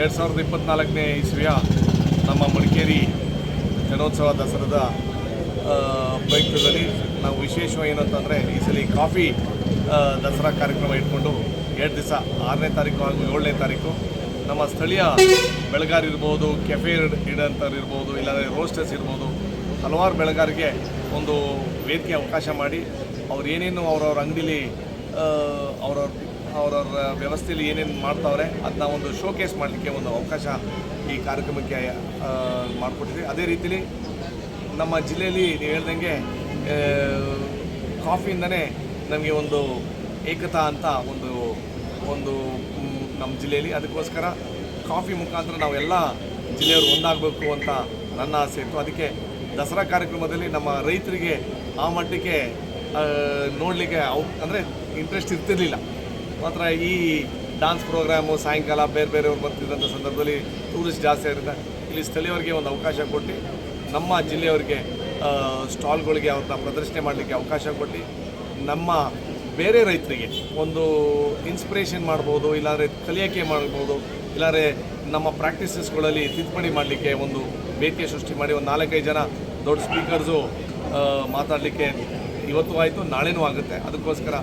ಎರಡು ಸಾವಿರದ ಇಪ್ಪತ್ತ್ನಾಲ್ಕನೇ ಇಸ್ವಿಯ ನಮ್ಮ ಮಡಿಕೇರಿ ಜನೋತ್ಸವ ದಸರಾದ ಪ್ರಯುಕ್ತದಲ್ಲಿ ನಾವು ವಿಶೇಷವಾಗಿ ಏನಂತಂದರೆ ಈ ಸಲ ಕಾಫಿ ದಸರಾ ಕಾರ್ಯಕ್ರಮ ಇಟ್ಕೊಂಡು ಎರಡು ದಿವಸ ಆರನೇ ತಾರೀಕು ಹಾಗೂ ಏಳನೇ ತಾರೀಕು ನಮ್ಮ ಸ್ಥಳೀಯ ಬೆಳೆಗಾರ ಇರ್ಬೋದು, ಕೆಫೆ ಇಡಂಥವ್ರು ಇರ್ಬೋದು, ಇಲ್ಲಾಂದರೆ ರೋಸ್ಟರ್ಸ್ ಇರ್ಬೋದು, ಹಲವಾರು ಬೆಳಗಾರಿಗೆ ಒಂದು ವೇದಿಕೆ ಅವಕಾಶ ಮಾಡಿ ಅವ್ರು ಏನೇನು ಅವ್ರವ್ರ ಅಂಗಡಿಲಿ ಅವ್ರವ್ರ ಅವ್ರವ್ರ ವ್ಯವಸ್ಥೆಯಲ್ಲಿ ಏನೇನು ಮಾಡ್ತಾವ್ರೆ ಅದನ್ನ ಒಂದು ಶೋಕೇಸ್ ಮಾಡಲಿಕ್ಕೆ ಒಂದು ಅವಕಾಶ ಈ ಕಾರ್ಯಕ್ರಮಕ್ಕೆ ಮಾಡಿಕೊಟ್ಟಿದ್ವಿ ಅದೇ ರೀತಿಲಿ ನಮ್ಮ ಜಿಲ್ಲೆಯಲ್ಲಿ ನೀವು ಹೇಳ್ದಂಗೆ ಕಾಫಿಯಿಂದನೇ ನಮಗೆ ಒಂದು ಏಕತಾ ಅಂತ ಒಂದು ಒಂದು ನಮ್ಮ ಜಿಲ್ಲೆಯಲ್ಲಿ ಅದಕ್ಕೋಸ್ಕರ ಕಾಫಿ ಮುಖಾಂತರ ನಾವೆಲ್ಲ ಜಿಲ್ಲೆಯವರು ಒಂದಾಗಬೇಕು ಅಂತ ನನ್ನ ಆಸೆ ಇತ್ತು. ಅದಕ್ಕೆ ದಸರಾ ಕಾರ್ಯಕ್ರಮದಲ್ಲಿ ನಮ್ಮ ರೈತರಿಗೆ ಆ ಮಟ್ಟಕ್ಕೆ ನೋಡಲಿಕ್ಕೆ ಅವು, ಅಂದರೆ ಇಂಟ್ರೆಸ್ಟ್ ಇರ್ತಿರ್ಲಿಲ್ಲ. ಮಾತ್ರ ಈ ಡಾನ್ಸ್ ಪ್ರೋಗ್ರಾಮು ಸಾಯಂಕಾಲ ಬೇರೆ ಬೇರೆಯವ್ರು ಬರ್ತಿದ್ದಂಥ ಸಂದರ್ಭದಲ್ಲಿ ಟೂರಿಸ್ಟ್ ಜಾಸ್ತಿ ಆಗಿರುತ್ತೆ ಇಲ್ಲಿ ಸ್ಥಳೀಯರಿಗೆ ಒಂದು ಅವಕಾಶ ಕೊಟ್ಟು ನಮ್ಮ ಜಿಲ್ಲೆಯವರಿಗೆ ಸ್ಟಾಲ್ಗಳಿಗೆ ಅವ್ರನ್ನ ಪ್ರದರ್ಶನೆ ಮಾಡಲಿಕ್ಕೆ ಅವಕಾಶ ಕೊಟ್ಟು ನಮ್ಮ ಬೇರೆ ರೈತರಿಗೆ ಒಂದು ಇನ್ಸ್ಪಿರೇಷನ್ ಮಾಡ್ಬೋದು, ಇಲ್ಲಾಂದರೆ ಕಲಿಯೋಕೆ ಮಾಡ್ಬೋದು, ಇಲ್ಲಾಂದರೆ ನಮ್ಮ ಪ್ರಾಕ್ಟೀಸಸ್ಗಳಲ್ಲಿ ತಿದ್ದುಪಡಿ ಮಾಡಲಿಕ್ಕೆ ಒಂದು ವೇದಿಕೆ ಸೃಷ್ಟಿ ಮಾಡಿ, ಒಂದು ನಾಲ್ಕೈದು ಜನ ದೊಡ್ಡ ಸ್ಪೀಕರ್ಸು ಮಾತಾಡಲಿಕ್ಕೆ ಇವತ್ತು ಆಯಿತು, ನಾಳೆನೂ ಆಗುತ್ತೆ. ಅದಕ್ಕೋಸ್ಕರ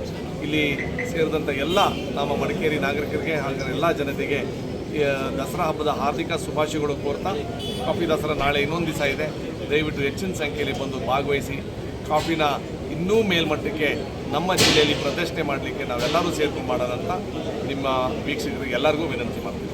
ಇಲ್ಲಿ ಸೇರಿದಂಥ ಎಲ್ಲ ನಮ್ಮ ಮಡಿಕೇರಿ ನಾಗರಿಕರಿಗೆ ಹಾಗೂ ಎಲ್ಲ ಜನತೆಗೆ ದಸರಾ ಹಬ್ಬದ ಹಾರ್ದಿಕ ಶುಭಾಶಯಗಳು ಕೋರ್ತಾ, ಕಾಫಿ ದಸರಾ ನಾಳೆ ಇನ್ನೊಂದು ದಿವಸ ಇದೆ. ದಯವಿಟ್ಟು ಹೆಚ್ಚಿನ ಸಂಖ್ಯೆಯಲ್ಲಿ ಬಂದು ಭಾಗವಹಿಸಿ, ಕಾಫಿನ ಇನ್ನೂ ಮೇಲ್ಮಟ್ಟಕ್ಕೆ ನಮ್ಮ ಜಿಲ್ಲೆಯಲ್ಲಿ ಪ್ರತಿಷ್ಠೆ ಮಾಡಲಿಕ್ಕೆ ನಾವೆಲ್ಲರೂ ಸೇರ್ಕೊಂಡು ಮಾಡೋಣ ಅಂತ ನಿಮ್ಮ ವೀಕ್ಷಕರಿಗೆ ಎಲ್ಲರಿಗೂ ವಿನಂತಿ ಮಾಡ್ತೀನಿ.